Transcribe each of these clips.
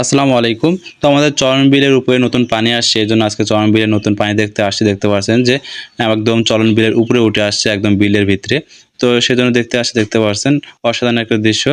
আসসালামু আলাইকুম। তো আমাদের চরণ বিলের উপরে নতুন পানি আসছে এই জন্য আজকে চরণ বিলের নতুন পানি দেখতে আসছে, দেখতে পাচ্ছেন যে একদম চরণ বিলের উপরে উঠে আসছে একদম বিলের ভিতরে। তো সেজন্য দেখতে আসছে দেখতে পারছেন। অসাধারণ একটা দৃশ্য।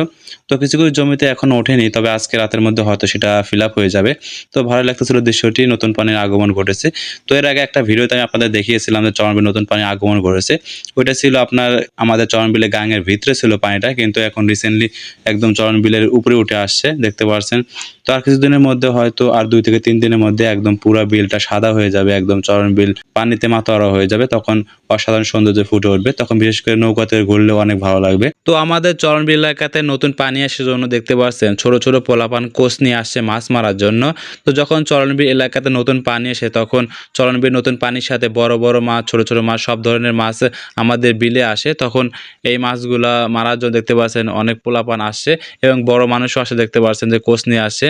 তো কিছু কিছু জমিতে এখনও ওঠেনি, তবে আজকে রাতের মধ্যে হয়তো সেটা ফিল হয়ে যাবে। তো ভালো লাগতেছিল দৃশ্যটি, নতুন পানির আগমন ঘটেছে। তো এর আগে একটা ভিডিওতে আমি আপনাদের দেখিয়েছিলাম যে চরণ বিল নতুন পানির আগমন ঘটেছে। ওইটা ছিল আপনার, আমাদের চরণ বিলে গাঙের ভিতরে ছিল পানিটা, কিন্তু এখন রিসেন্টলি একদম চরণ বিলের উপরে উঠে আসছে, দেখতে পারছেন। তো আর কিছুদিনের মধ্যে হয়তো আর দুই থেকে তিন দিনের মধ্যে একদম পুরো বিলটা সাদা হয়ে যাবে, একদম চরণ বিল পানিতে মাতোয়ারা হয়ে যাবে, তখন অসাধারণ সৌন্দর্য ফুটে উঠবে। তখন বিশেষ করে নৌকাতে ঘুরলেও অনেক ভালো লাগবে। তো আমাদের চরণ বিল এলাকাতে নতুন পানি আসার জন্য দেখতে পাচ্ছেন, ছোট ছোট পোলাপান কোচ নিয়ে আসছে মাছ মারার জন্য। তো যখন চরণবীর এলাকাতে নতুন পানি আসে, তখন চরণবীর নতুন পানির সাথে বড় বড় মাছ, ছোট ছোট মাছ, সব ধরনের মাছ আমাদের বিলে আসে। তখন এই মাছগুলা মারার জন্য দেখতে পাচ্ছেন অনেক পোলাপান আসছে এবং বড় মানুষও আসে দেখতে পাচ্ছেন যে কোচ নিয়ে আসে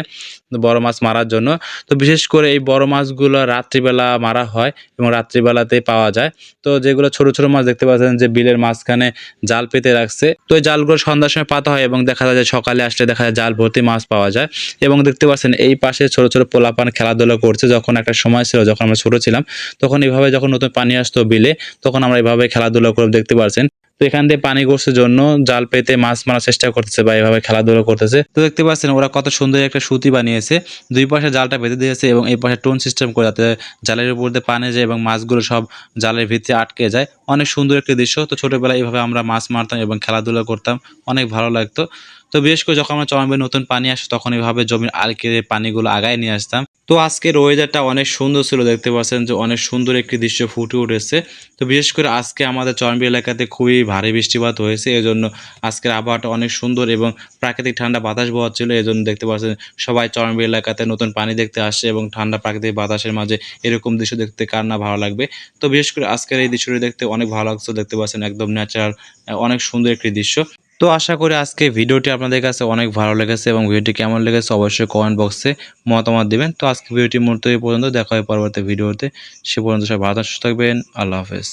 বড় মাছ মারার জন্য। তো বিশেষ করে এই বড় মাছগুলো রাত্রিবেলা মারা হয় এবং রাত্রিবেলাতেই পাওয়া যায়। তো যেগুলো ছোট ছোট মাছ দেখতে পাচ্ছেন যে বিলের মাঝখানে জাল পেতে রাখছে। তো এই জালগুলো সন্ধ্যার সময় পাতা হয় এবং দেখা যায় যে সকালে আসলে দেখা যায় জাল ভর্তি মাছ পাওয়া যায়। এবং দেখতে পাচ্ছেন এই পাশে ছোট ছোট পোলাপান খেলাধুলা করছে যখন একটা সময় ছিল যখন আমরা ছোট ছিলাম। তখন এইভাবে যখন নতুন পানি আসতো বিলে, তখন আমরা এইভাবে খেলাধুলা করে দেখতে পাচ্ছেন তো এখান দিয়ে পানি গোসের জন্য জাল পেতে মাছ মারার চেষ্টা করতেছে বা এভাবে খেলাধুলা করতেছে। তো দেখতে পাচ্ছেন ওরা কত সুন্দর একটা সুতি বানিয়েছে। দুই পাশে জালটা বেঁধে দিয়েছে এবং এই পাশে টোন সিস্টেম করে যাতে জালের উপর দিয়ে পানি যায় এবং মাছগুলো সব জালের ভিতরে আটকে যায়। অনেক সুন্দর একটি দৃশ্য। তো ছোটোবেলায় এইভাবে আমরা মাছ মারতাম এবং খেলাধুলা করতাম। অনেক ভালো লাগতো। তো বিশেষ করে যখন আমরা চরমে নতুন পানি আসে তখন এইভাবে জমির আল কেড়ে পানিগুলো আগায় নিয়ে আসতাম। তো আজকের ওয়েদারটা অনেক সুন্দর ছিল, দেখতে পাচ্ছেন যে অনেক সুন্দর একটি দৃশ্য ফুটে উঠেছে। তো বিশেষ করে আজকে আমাদের চরমবি এলাকাতে খুবই ভারী বৃষ্টিপাত হয়েছে, এজন্য আজকের আবহাওয়াটা অনেক সুন্দর এবং প্রাকৃতিক ঠান্ডা বাতাস বওয়াচ্ছিল এই জন্য দেখতে পাচ্ছেন সবাই চরমবি এলাকাতে নতুন পানি দেখতে আসছে এবং ঠান্ডা প্রাকৃতিক বাতাসের মাঝে এরকম দৃশ্য দেখতে কার না ভালো লাগবে। তো বিশেষ করে আজকের এই দৃশ্যটি দেখতে অনেক ভালো লাগছে, দেখতে পাচ্ছেন একদম ন্যাচারাল অনেক সুন্দর একটি দৃশ্য। তো আশা করি আজকে ভিডিওটি আপনাদের কাছে অনেক ভালো লেগেছে এবং ভিডিওটি কেমন লেগেছে অবশ্যই কমেন্ট বক্সে মতামত দেবেন। তো আজকে ভিডিওটি মুহূর্তে পর্যন্ত। দেখা হয় পরবর্তী ভিডিওতে। সে পর্যন্ত সব ভালো সুস্থ থাকবেন। আল্লাহ হাফেজ।